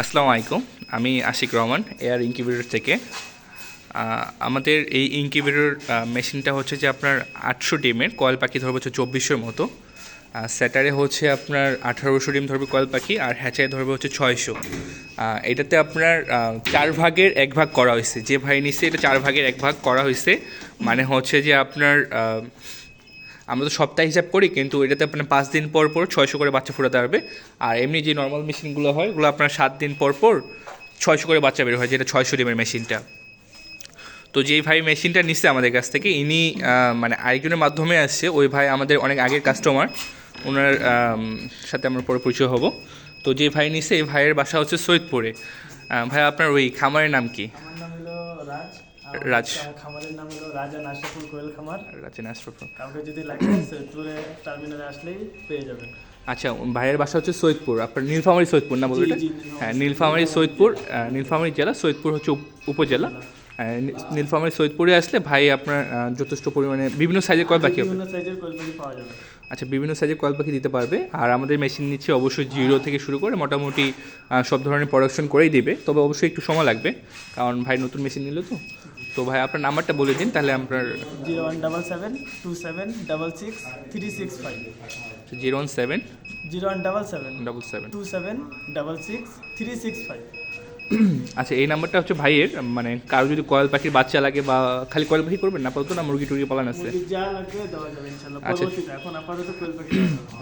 আসসালামু আলাইকুম। আমি আশিক রহমান এয়ার ইনকিউবেটর থেকে। আমাদের এই ইনকিউবেটর মেশিনটা হচ্ছে যে আপনার আটশো ডিমের কয়েল পাখি ধরবে হচ্ছে চব্বিশশোর মতো। স্যাটারে হচ্ছে আপনার আঠারোশো ডিম ধরবে কয়েল পাখি আর হ্যাচারে ধরবে হচ্ছে ছয়শো। এটাতে আপনার চার ভাগের এক ভাগ করা হয়েছে। যে ভাই নিচ্ছে এটা চার ভাগের এক ভাগ করা হয়েছে। মানে হচ্ছে যে আপনার আমরা তো সপ্তাহে হিসাব করি, কিন্তু এটাতে আপনার পাঁচ দিন পর পর ছয়শো করে বাচ্চা ফুটাতে পারবে। আর এমনি যে নর্মাল মেশিনগুলো হয়, ওগুলো আপনার সাত দিন পর পর ছয়শো করে বাচ্চা বের হয়, যেটা ছয়শো ডিমের মেশিনটা তো যেই ভাই মেশিনটা নিচ্ছে আমাদের কাছ থেকে, ইনি মানে আরেকজনের মাধ্যমে আসছে। ওই ভাই আমাদের অনেক আগের কাস্টমার ওনার সাথে আমরা পরে পরিচয় হব। তো যে ভাই নিচ্ছে এই ভাইয়ের বাসা হচ্ছে সৈয়দপুরে। ভাই, আপনার ওই খামারের নাম কি? রাজ রাজ। খামারের নাম হলো রাজা নাশাফুল কোয়েল খামার। রাচেন আশরাফ কাউকে যদি লাগে সৈয়দপুরে টার্মিনালে আসলেই পেয়ে যাবেন। আচ্ছা ভাইয়ের বাসা হচ্ছে সৈয়দপুর। আপনার নীলফামারী সৈয়দপুর না বলবেন? হ্যাঁ নীলফামারী সৈয়দপুর। নীলফামারী জেলা সৈয়দপুর হচ্ছে উপজেলা। নীলফামারী সৈয়দপুরে আসলে ভাই আপনার যথেষ্ট পরিমাণে বিভিন্ন সাইজের কয়েল পাখি হবে। বিভিন্ন সাইজের কোয়েল পাখি পাওয়া যাবে। আচ্ছা বিভিন্ন সাইজের কয়েল পাখি দিতে পারবে। আর আমাদের মেশিন নিচ্ছে অবশ্যই জিরো থেকে শুরু করে মোটামুটি সব ধরনের প্রোডাকশন করেই দিবে। তবে অবশ্যই একটু সময় লাগবে। কারণ ভাই নতুন মেশিন নিল তো। তো ভাই আপনার নাম্বারটা বলে দিন তাহলে আপনার zero one double seven two seven double six three six five zero one seven zero one double seven double seven two seven double six three six five আচ্ছা এই নাম্বারটা হচ্ছে ভাইয়ের মানে কারও যদি কয়েল পাখির বাচ্চা লাগে বা খালি কয়েল পাখি করবেন না আপাতত না মুরগি টুরগি পালান আছে। আচ্ছা।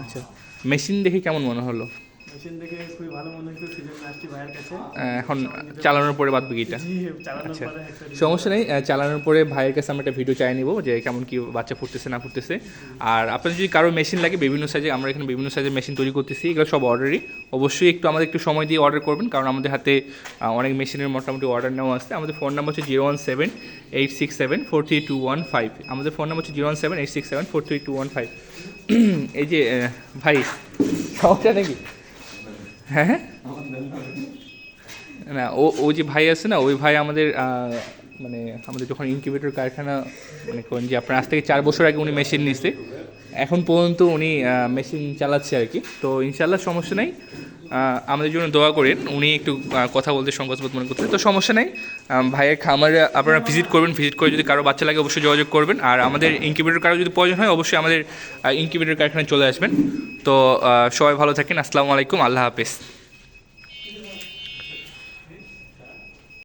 আচ্ছা। মেশিন দেখে কেমন মনে হলো? মেশিন দেখে খুবই ভালো মনে হচ্ছে সিজন আসছি ভাইয়ের কাছে এখন চালানোর পরে বাদ বাকিটা। আচ্ছা। সমস্যা নেই চালানোর পরে ভাইয়ের কাছে আমরা একটা ভিডিও চাই নিব যে কেমন কি বাচ্চা ফুটতেছে না ফুটতেছে। আর আপনার যদি কারও মেশিন লাগে বিভিন্ন সাইজে আমরা এখানে বিভিন্ন সাইজের মেশিন তৈরি করতেছি এগুলো সব অর্ডারই অবশ্যই একটু আমাদের একটু সময় দিয়ে অর্ডার করবেন কারণ আমাদের হাতে অনেক মেশিনের মোটামুটি অর্ডার নেওয়া আসছে আমাদের ফোন নাম্বার হচ্ছে zero one seven eight six seven four three two one five আমাদের ফোন নাম্বার হচ্ছে zero one seven eight six seven four three two one five এই যে ভাই সমস্যা নাকি? হ্যাঁ? না, ও ও যে ভাই আছে না, ওই ভাই আমাদের মানে আমাদের যখন ইনকিউবেটর কারখানা মানে করেন যে আপনার আজ থেকে চার বছর আগে উনি মেশিন নিছে, এখন পর্যন্ত উনি মেশিন চালাচ্ছে আর কি। তো ইনশাল্লাহ সমস্যা নেই। আমাদের জন্য দোয়া করেন। উনি একটু কথা বলতে সংকোচবোধ মনে করতে তো সমস্যা নেই। ভাইয়ের খামারে, আপনারা ভিজিট করবেন। ভিজিট করে যদি কারও বাচ্চা লাগে, অবশ্যই যোগাযোগ করবেন। আর আমাদের ইনকিউবেটর কারও যদি প্রয়োজন হয়, অবশ্যই আমাদের ইনকিউবেটর কারখানায় চলে আসবেন। তো সবাই ভালো থাকেন। আসসালামু আলাইকুম। আল্লাহ হাফেজ।